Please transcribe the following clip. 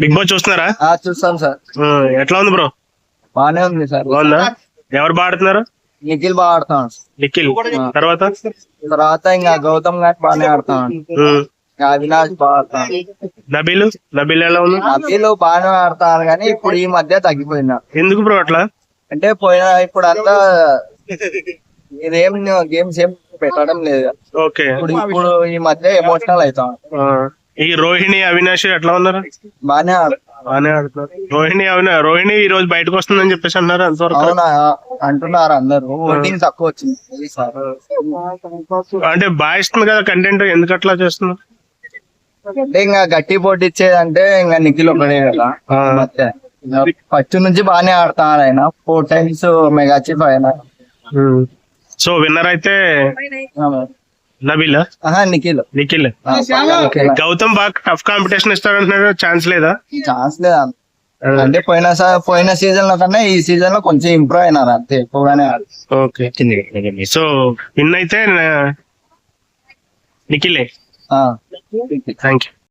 Big boss చూస్తున్నారా? ఆ, చూస్తాం సార్. ఎట్లా ఉంది బ్రో? బానే ఉంది సార్. బాగుందా? ఎవరు బాడుతున్నారు నిఖిల్ బాగా ఆడుతున్నాడు నిఖిల్. తర్వాత? తర్వాత ఇంకా గౌతమ్ గారు బాగానే ఆడుతున్నాడు అవినాష్ బాగా నబీల్? నబీల్ ఎలా ఉంది? అభిలు బాగానే ఆడుతున్నారు కానీ ఇప్పుడు ఈ మధ్య తగ్గిపోయినారు ఎందుకు బ్రో అట్లా? అంటే పోయిన ఇప్పుడు అంతా ఇదేం గేమ్స్ ఏం పెట్టడం లేదు. ఓకే. ఇప్పుడు ఇప్పుడు ఈ మధ్య ఎమోషనల్ అవుతాం ఈ రోహిణి అవినాష్ ఎట్లా ఉన్నారు? బాగానే ఆడు బాగానే ఆడుతున్నారు. రోహిణి అవినా రోహిణి ఈ రోజు బయటకు వస్తుందని చెప్పేసి అన్నారు అంతవరకు? అవునా? అంటున్నారు అందరూ. ఓటింగ్ తక్కువ వచ్చింది. అంటే బాగా ఇస్తుంది కదా కంటెంట్ ఎందుకు అట్లా చేస్తున్నారు? అంటే ఇంకా గట్టి పోటీ ఇచ్చేదంటే ఇంకా నిఖిల్ ఒకడే కదా. ఫస్ట్ నుంచి బాగానే ఆడుతున్నారు ఆయన. ఫోర్ టైమ్స్ మెగా చీఫ్ ఆయన. సో విన్నర్ అయితే నబీల్? ఆహా నిఖిల్. నిఖిల్. గౌతమ్ బాగా టఫ్ కాంపిటీషన్ ఇస్తారంటున్నారు ఛాన్స్ లేదా? ఛాన్స్ లేదా? అంటే పోయిన సా- పోయిన సీజన్లో కన్నా ఈ సీజన్లో కొంచెం ఇంప్రూవ్ అయినారు అంతే ఎక్కువగానే. ఓకే. సో విన్ అయితే నిఖిలే. ఆ. Thank you